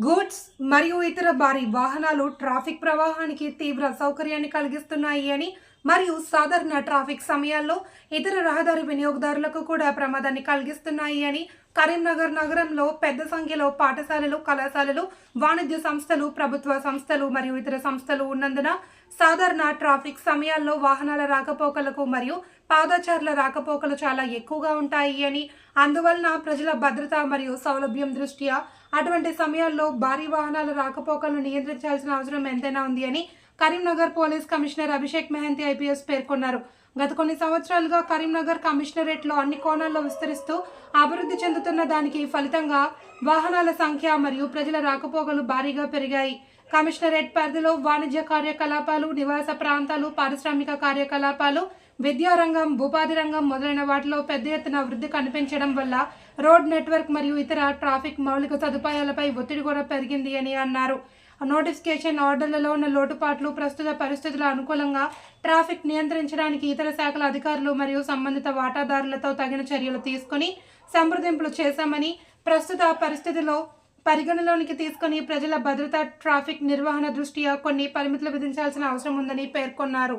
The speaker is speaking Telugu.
గూడ్స్ మరియు ఇతర భారీ వాహనాలు ట్రాఫిక్ ప్రవాహానికి తీవ్ర సౌకర్యాన్ని కలిగిస్తున్నాయి అని మరియు సాధారణ ట్రాఫిక్ సమయాల్లో ఇతర రహదారి వినియోగదారులకు కూడా ప్రమాదాన్ని కలిగిస్తున్నాయి అని కరీంనగర్ నగరంలో పెద్ద సంఖ్యలో పాఠశాలలు కళాశాలలు వాణిజ్య సంస్థలు ప్రభుత్వ సంస్థలు మరియు ఇతర సంస్థలు ఉన్నందున సాధారణ ట్రాఫిక్ సమయాల్లో వాహనాల రాకపోకలకు మరియు పాదచారుల రాకపోకలు చాలా ఎక్కువగా ఉంటాయి అని అందువలన ప్రజల భద్రత మరియు సౌలభ్యం దృష్ట్యా అటువంటి సమయాల్లో భారీ వాహనాల రాకపోకలను నియంత్రించాల్సిన అవసరం ఎంతైనా ఉంది అని Karimnagar police commissioner Abhishek Mohanty IPS పేర్కొన్నారు. గత కొన్ని సంవత్సరాలుగా కరీంనగర్ కమిషనరేట్లో అన్ని కోణాల్లో విస్తరిస్తూ అభివృద్ధి చెందుతున్న దానికి ఫలితంగా వాహనాల సంఖ్య మరియు ప్రజల రాకపోకలు భారీగా పెరిగాయి. కమిషనరేట్ పరిధిలో వాణిజ్య కార్యకలాపాలు నివాస ప్రాంతాలు పారిశ్రామిక కార్యకలాపాలు విద్యారంగం ఉపాధి రంగం మొదలైన వాటిలో పెద్ద ఎత్తున వృద్ధి కనిపించడం వల్ల రోడ్ నెట్వర్క్ మరియు ఇతర ట్రాఫిక్ మౌలిక సదుపాయాలపై ఒత్తిడి కూడా పెరిగింది అని అన్నారు. నోటిఫికేషన్ ఆర్డర్లలో ఉన్న లోటుపాట్లు ప్రస్తుత పరిస్థితుల అనుకూలంగా ట్రాఫిక్ నియంత్రించడానికి ఇతర శాఖల అధికారులు మరియు సంబంధిత వాటాదారులతో తగిన చర్యలు తీసుకుని సంప్రదింపులు చేశామని ప్రస్తుత పరిస్థితిలో పరిగణలోనికి తీసుకుని ప్రజల భద్రత ట్రాఫిక్ నిర్వహణ దృష్ట్యా కొన్ని పరిమితులు విధించాల్సిన అవసరం ఉందని పేర్కొన్నారు.